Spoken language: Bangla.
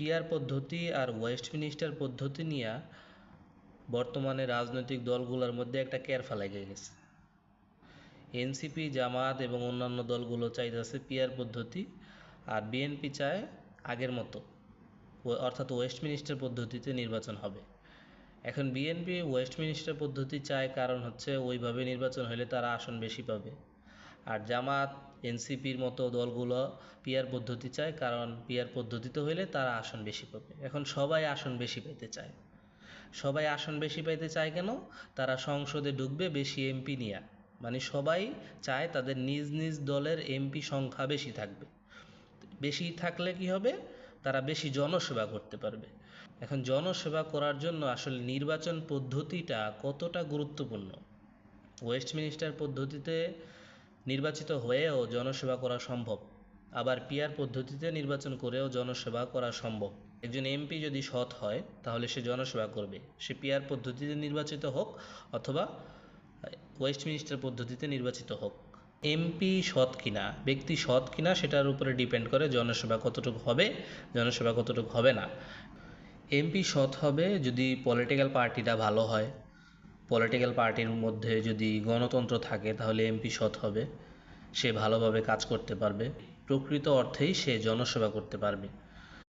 পিয়ার পদ্ধতি আর ওয়েস্টমিনিস্টার পদ্ধতি নিয়ে বর্তমানে রাজনৈতিক দলগুলোর মধ্যে একটা কেরফা লেগে গেছে। এনসিপি, জামাত এবং অন্যান্য দলগুলো চাইতেছে পিয়ার পদ্ধতি আর বিএনপি চায় আগের মতো অর্থাৎ ওয়েস্টমিনিস্টার পদ্ধতিতে নির্বাচন হবে। এখন বিএনপি ওয়েস্টমিনিস্টার পদ্ধতি চায় কারণ হচ্ছে ওইভাবে নির্বাচন হলে তারা আসন বেশি পাবে। আর জামাত, এনসিপির মতো দলগুলো পিয়ার পদ্ধতি চায়, কারণ পিয়ার পদ্ধতিতে হইলে তারা আসন বেশি পাবে। এখন সবাই আসন বেশি পেতে চায়। সবাই আসন বেশি পাইতে চায় কেন? তারা সংসদে ঢুকবে বেশি এমপি নিয়ে। মানে সবাই চায় তাদের নিজ নিজ দলের এমপি সংখ্যা বেশি থাকবে। বেশি থাকলে কি হবে? তারা বেশি জনসেবা করতে পারবে। এখন জনসেবা করার জন্য আসলে নির্বাচন পদ্ধতিটা কতটা গুরুত্বপূর্ণ? ওয়েস্টমিনিস্টার পদ্ধতিতে নির্বাচিত হয়েও জনসেবা করা সম্ভব। আবার পিয়ার পদ্ধতিতে নির্বাচন করেও জনসেবা করা সম্ভব। একজন এমপি যদি সৎ হয়, তাহলে সে জনসেবা করবে। সে পিয়ার পদ্ধতিতে নির্বাচিত হোক অথবা ওয়েস্টমিনিস্টার পদ্ধতিতে নির্বাচিত হোক। এমপি সৎ কিনা, ব্যক্তি সৎ কিনা, সেটার উপরে ডিপেন্ড করে জনসেবা কতটুকু হবে, জনসেবা কতটুকু হবে না। এমপি সৎ হবে যদি পলিটিক্যাল পার্টিটা ভালো হয়। পলিটিক্যাল পার্টির মধ্যে যদি গণতন্ত্র থাকে, তাহলে এমপি সৎ হবে। সে ভালোভাবে কাজ করতে পারবে। প্রকৃত অর্থেই সে জনসেবা করতে পারবে।